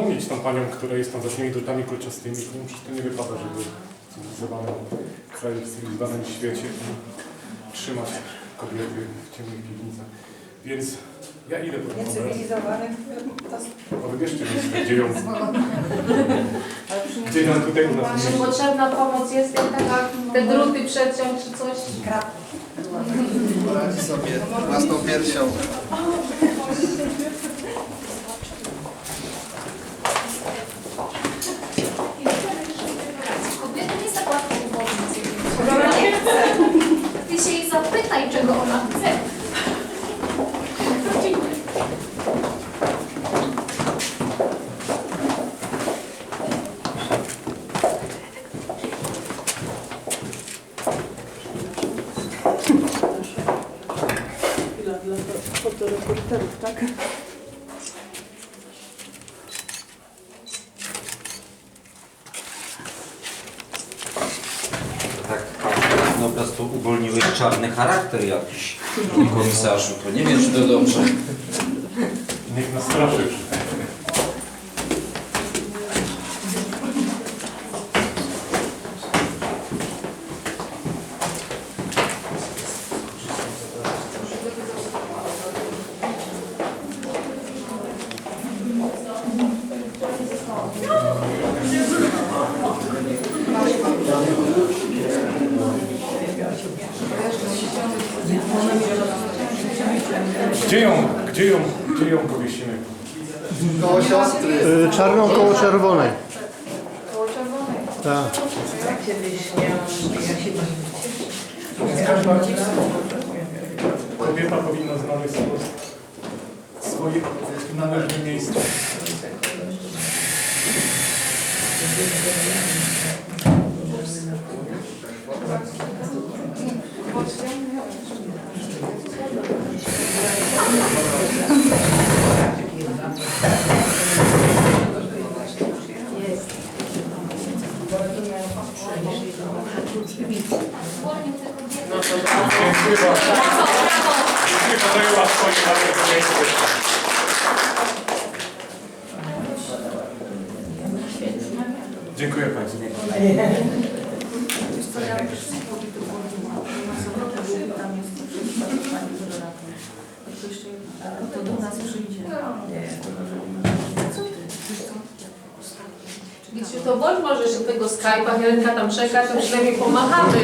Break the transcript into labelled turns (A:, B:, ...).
A: upomnieć tą panią, która jest tam za tymi drutami kolczastymi. No, przecież to nie wypada, żeby w cywilizowanym kraju, w cywilizowanym świecie trzymać kobiety w ciemnych piwnicach. Więc ja idę po ten obraz.
B: Niecywilizowany.
A: No wybierzcie gdzie ją, gdzie ją tutaj u nas
C: Czy potrzebna pomoc jest jakaś? Te druty przeciąć czy coś?
D: Poradzi sobie własną piersią.
C: Kobiety nie tak łatwo uwolnić. Ona nie chce. Ty się jej zapytaj, czego ona chce.
B: Chwila dla fotoreporterów, tak?
E: Tak, no po prostu uwolniłeś czarny charakter jakiś, komisarzu. To nie wiem, czy to dobrze.
A: Niech nas straszy. Gdzie ją, gdzie ją, gdzie ją powiesimy?
D: Koło siostry.
F: Y, Czarną koło czerwonej.
C: Koło czerwonej.
F: Tak.
A: Kobieta powinna znaleźć swoje, należne miejsce.
C: Kobiety.
A: Dziękuję bardzo. Dziękuję Państwu.
B: To do nas przyjdzie.
C: Misiu, to bądź może się tego Skype'a, Helenka tam czeka, to przynajmniej pomachamy.